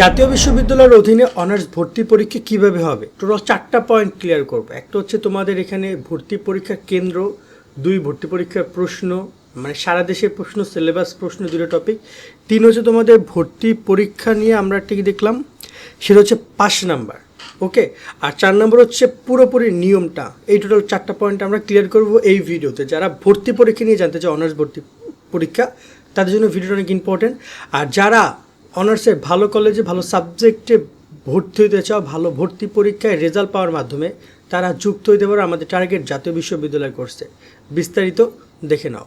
জাতীয় বিশ্ববিদ্যালয়ের অধীনে অনার্স ভর্তি পরীক্ষা কীভাবে হবে? টোটাল চারটা পয়েন্ট ক্লিয়ার করব। একটা হচ্ছে তোমাদের এখানে ভর্তি পরীক্ষা কেন্দ্র, দুই ভর্তি পরীক্ষার প্রশ্ন মানে সারা দেশের প্রশ্ন সিলেবাস প্রশ্ন দুটো টপিক তিন হচ্ছে তোমাদের ভর্তি পরীক্ষা নিয়ে আমরা ঠিক দেখলাম? সেটা হচ্ছে পাঁচ নাম্বার ওকে আর চার নম্বর হচ্ছে পুরোপুরি নিয়মটা। এই টোটাল চারটা পয়েন্ট আমরা ক্লিয়ার করব এই ভিডিওতে যারা ভর্তি পরীক্ষা নিয়ে জানতে চায় অনার্স ভর্তি পরীক্ষা, তাদের জন্য ভিডিওটা অনেক ইম্পর্টেন্ট আর যারা অনার্সের ভালো কলেজে ভালো সাবজেক্টে ভর্তি হতে চাও, ভালো ভর্তি পরীক্ষায় রেজাল্ট পাওয়ার মাধ্যমে তারা যুক্ত হইতে পারো আমাদের টার্গেট জাতীয় বিশ্ববিদ্যালয় কোর্সে। বিস্তারিত দেখে নাও।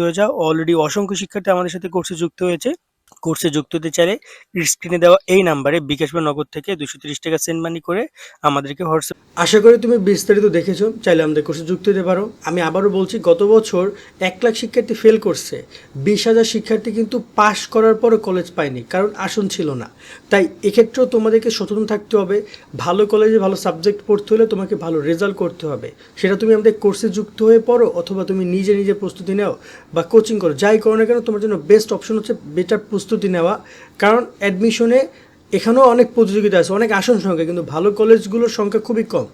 হয়ে যাও। অলরেডি অসংখ্য শিক্ষার্থী আমাদের সাথে কোর্সে যুক্ত হয়েছে। কোর্সে যুক্ত হতে চাইলে স্ক্রিনে দেওয়া এই নাম্বারে বিকাশ বা নগদ থেকে দুশো তিরিশ টাকা সেন্ড মানি করে আমাদেরকে হোয়াটসঅ্যাপ আশা করি তুমি বিস্তারিত দেখেছ, চাইলে আমাদের কোর্সে যুক্ত হতে পারো। আমি আবারও বলছি, গত বছর এক লাখ শিক্ষার্থী ফেল করছে। বিশ হাজার শিক্ষার্থী কিন্তু পাশ করার পরও কলেজ পায়নি, কারণ আসন ছিল না। তাই এক্ষেত্রেও তোমাদেরকে সচেতন থাকতে হবে, ভালো কলেজে ভালো সাবজেক্ট পড়তে হলে তোমাকে ভালো রেজাল্ট করতে হবে। সেটা তুমি আমাদের কোর্সে যুক্ত হয়ে পড়ো, অথবা তুমি নিজে নিজে প্রস্তুতি নাও বা কোচিং করো, যাই করো না কেন, তোমার জন্য বেস্ট অপশন হচ্ছে বেটার প্রস্তুতি নেওয়া, কারণ অ্যাডমিশনে এখানেও অনেক প্রতিযোগিতা আছে, অনেক আসন সংখ্যা, কিন্তু ভালো কলেজগুলোর সংখ্যা খুবই কম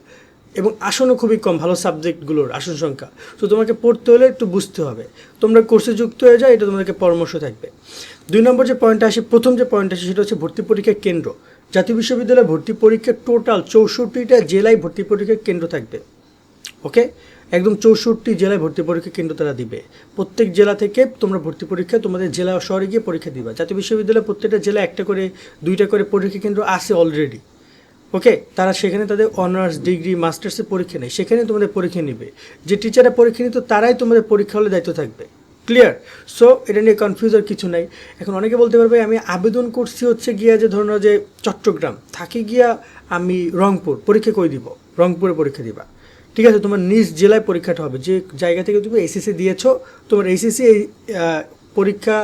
এবং আসনও খুবই কম, ভালো সাবজেক্টগুলোর আসন সংখ্যা। তো তোমাকে পড়তে হলে একটু বুঝতে হবে। তোমরা কোর্সে যুক্ত হয়ে যাও, এটা তোমাদেরকে পরামর্শ থাকবে। দুই নম্বর যে পয়েন্টটা আসে, প্রথম যে পয়েন্ট আসে, সেটা হচ্ছে ভর্তি পরীক্ষার কেন্দ্র। জাতীয় বিশ্ববিদ্যালয়ে ভর্তি পরীক্ষার টোটাল চৌষট্টিটা জেলায় ভর্তি পরীক্ষার কেন্দ্র থাকবে। ওকে একদম চৌষট্টি জেলায় ভর্তি পরীক্ষা কেন্দ্র তারা দিবে। প্রত্যেক জেলা থেকে তোমরা ভর্তি পরীক্ষা তোমাদের জেলা শহরে গিয়ে পরীক্ষা দিবা। জাতীয় বিশ্ববিদ্যালয়ে প্রত্যেকটা জেলায় একটা করে, দুইটা করে পরীক্ষা কেন্দ্র আছে অলরেডি ওকে তারা সেখানে তাদের অনার্স ডিগ্রি মাস্টার্সের পরীক্ষা নেয়। সেখানে তোমাদের পরীক্ষা নেবে। যে টিচাররা পরীক্ষা নিত, তারাই তোমাদের পরীক্ষা হলে দায়িত্ব থাকবে। ক্লিয়ার সো এটা নিয়ে কনফিউজ আর কিছু নাই। এখন অনেকে বলতে পারবে, আমি আবেদন করছি হচ্ছে গিয়া যে ধরুন যে চট্টগ্রাম। থাকি গিয়া আমি রংপুর, পরীক্ষা কই দিব? রংপুরে পরীক্ষা দিবা। ঠিক আছে, তোমার নিজ জেলায় পরীক্ষাটা হবে। যে জায়গা থেকে তুমি এসএসসি দিয়েছ, তোমার এসএসসি এই পরীক্ষা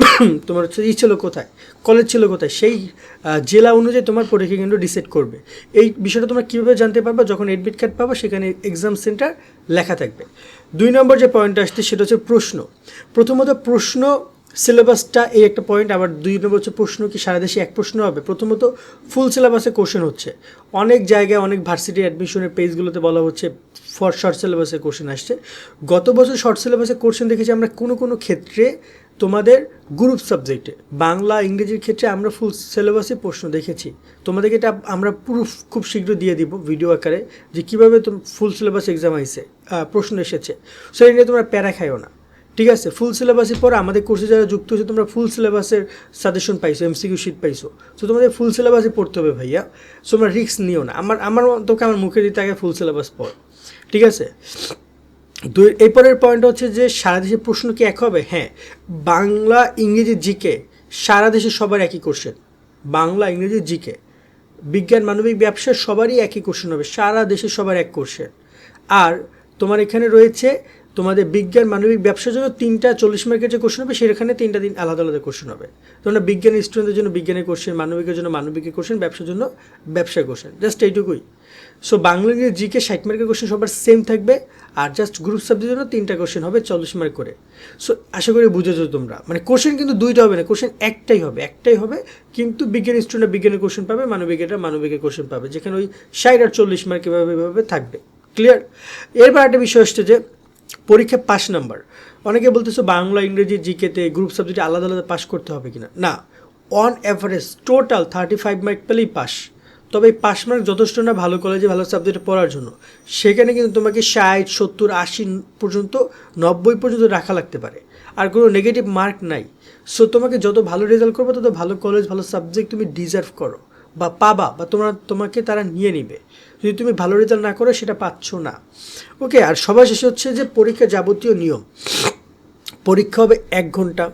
তোমার হচ্ছে ই ছিল কোথায়? কলেজ ছিল কোথায়? সেই জেলা অনুযায়ী তোমার পরীক্ষা কেন্দ্র ডিসাইড করবে। এই বিষয়টা তোমরা কীভাবে জানতে পারবে? যখন এডমিট কার্ড পাবো, সেখানে এক্সাম সেন্টার লেখা থাকবে। দুই নম্বর যে পয়েন্টটা আসছে, সেটা হচ্ছে প্রশ্ন। প্রথমত প্রশ্ন সিলেবাসটা এই একটা পয়েন্ট আবার দুই নম্বর হচ্ছে প্রশ্ন কি, সারা দেশে এক প্রশ্ন হবে। প্রথমত ফুল সিলেবাসে কোশ্চেন হচ্ছে। অনেক জায়গায় অনেক ভার্সিটি অ্যাডমিশনের পেজগুলোতে বলা হচ্ছে ফর শর্ট সিলেবাসে কোশ্চেন আসছে। গত বছর শর্ট সিলেবাসে কোশ্চেন দেখেছি আমরা কোনো কোনো ক্ষেত্রে তোমাদের গ্রুপ সাবজেক্টে বাংলা, ইংরেজির ক্ষেত্রে আমরা ফুল সিলেবাসে প্রশ্ন দেখেছি। তোমাদেরকে এটা আমরা পুরো খুব শীঘ্র দিয়ে দিব ভিডিও আকারে যে কীভাবে তুমি ফুল সিলেবাস এক্সাম আইসে প্রশ্ন এসেছে। সেই নিয়ে তোমরা প্যারা খাইও না। ঠিক আছে ফুল সিলেবাসের পর আমাদের কোর্সে যারা যুক্ত হয়েছে, তোমরা ফুল সিলেবাসের সাজেশন পাইছো এমসিকিউ শিট পাইছো। সো তোমাদের ফুল সিলেবাসে পড়তে হবে ভাইয়া। সো তোমরা রিস্ক নিও না। আমার আমার তোকে আমার মুখে দিতে আগে ফুল সিলেবাস পড়। ঠিক আছে? দুই, এরপরের পয়েন্ট হচ্ছে যে, সারা দেশের প্রশ্ন কি এক হবে? হ্যাঁ। বাংলা, ইংরেজি জিকে সারা দেশে সবার একই কোশ্চেন বাংলা, ইংরেজি জিকে বিজ্ঞান, মানবিক, ব্যবসা সবারই একই কোশ্চেন হবে। সারা দেশে সবার এক কোশ্চেন আর তোমার এখানে রয়েছে তোমাদের বিজ্ঞান, মানবিক ব্যবসার জন্য তিনটা চল্লিশ মার্কের যে কোশ্চেন হবে, সেখানে তিনটা দিন আলাদা আলাদা কোশ্চেন হবে। তোমরা বিজ্ঞান স্টুডেন্টদের জন্য বিজ্ঞানের কোশ্চেন মানবিকের জন্য মানবিকের কোশ্চেন ব্যবসার জন্য ব্যবসার কোশ্চেন জাস্ট এইটুকুই। সো বাংলা ইংরেজি জিকে ষাট মার্কের কোশ্চেন সবার সেম থাকবে, আর জাস্ট গ্রুপ সাবজেক্টের জন্য তিনটা কোশ্চেন হবে চল্লিশ মার্ক করে। সো আশা করি বুঝেছ তোমরা। মানে কোশ্চেন কিন্তু দুইটা হবে না কোশ্চেন একটাই হবে একটাই হবে, কিন্তু বিজ্ঞান স্টুডেন্টরা বিজ্ঞানের কোশ্চেন পাবে, মানবিকেরা মানবিকের কোশ্চেন পাবে, যেখানে ওই ষাট আর চল্লিশ মার্ক এভাবে এভাবে থাকবে। ক্লিয়ার এরপর একটা বিষয় হচ্ছে যে পরীক্ষা পাস নাম্বার। অনেকে বলতেছো বাংলা, ইংরেজি, জিকেতে গ্রুপ সাবজেক্টে আলাদা আলাদা পাস করতে হবে কিনা। না on average total thirty five mark পেলেই পাস তবে এই পাস মার্ক যথেষ্ট না ভালো কলেজে ভালো সাবজেক্টে পড়ার জন্য। সেখানে কিন্তু তোমাকে ষাট, সত্তর, আশি পর্যন্ত, নব্বই পর্যন্ত রাখা লাগতে পারে। আর কোনো নেগেটিভ মার্ক নাই। সো তোমাকে যত ভালো রেজাল্ট করবে, তত ভালো কলেজ ভালো সাবজেক্ট তুমি ডিজার্ভ করো। বা পাবা বা তোমরা, তোমাকে তারা নিয়ে নিবে। যদি তুমি ভালো রেজাল্ট না করো, সেটা পাচ্ছ না। ওকে আর সবার শেষে হচ্ছে যে পরীক্ষা যাবতীয় নিয়ম। পরীক্ষা হবে এক ঘণ্টা।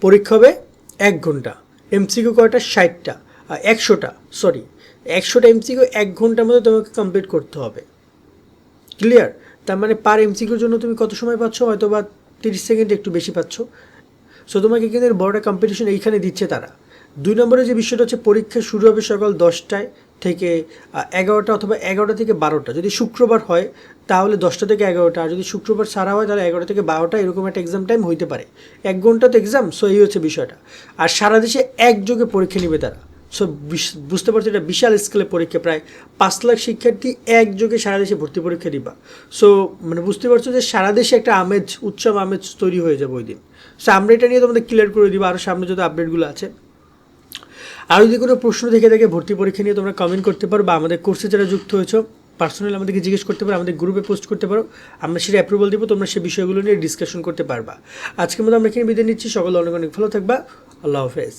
পরীক্ষা হবে এক ঘণ্টা। এমসিকিউ কয়টা? ষাটটা। একশোটা সরি একশোটা এমসিকিউ এক ঘণ্টার মধ্যে তোমাকে কমপ্লিট করতে হবে। ক্লিয়ার তার মানে পার এমসিকিউর জন্য তুমি কত সময় পাচ্ছ? হয়তো বা তিরিশ সেকেন্ড একটু বেশি পাচ্ছ। সো তোমাকে কিন্তু বড়টা কম্পিটিশন এইখানে দিচ্ছে তারা। দুই নম্বরে যে বিষয়টা হচ্ছে পরীক্ষা শুরু হবে সকাল দশটায় থেকে এগারোটা অথবা এগারোটা থেকে বারোটা। যদি শুক্রবার হয়, তাহলে দশটা থেকে এগারোটা। আর যদি শুক্রবার সারা হয়, তাহলে এগারোটা থেকে বারোটা এরকম একটা এক্সাম টাইম হইতে পারে। এক ঘণ্টা তো এক্সাম সো এই হচ্ছে বিষয়টা। আর সারা দেশে একযোগে পরীক্ষা নেবে তারা। সো বুঝতে পারছ, এটা বিশাল স্কেলে পরীক্ষা, প্রায় পাঁচ লাখ শিক্ষার্থী একযোগে সারা দেশে ভর্তি পরীক্ষা দিবা। সো মানে বুঝতে পারছ যে সারা দেশে একটা আমেজ, উৎসব আমেজ তৈরি হয়ে যাবে ওই দিন। সো আমরা এটা নিয়ে তোমাদের ক্লিয়ার করে দিব আরও সামনে যত আপডেটগুলো আছে। আর যদি কোনো প্রশ্ন থেকে থাকে ভর্তি পরীক্ষা নিয়ে তোমরা কমেন্ট করতে পারো বা আমাদের কোর্সে যারা যুক্ত হয়েছো পার্সোনালি আমাদেরকে জিজ্ঞেস করতে পারো, আমাদের গ্রুপে পোস্ট করতে পারো, আমরা সেটা অ্যাপ্রুভাল দেবো, তোমরা সেই বিষয়গুলো নিয়ে ডিসকাশন করতে পারবা। আজকের মতো আমরা এখানে বিদায় নিচ্ছি, সকল অনেক অনেক ভালো থাকবা, আল্লাহ হাফেজ।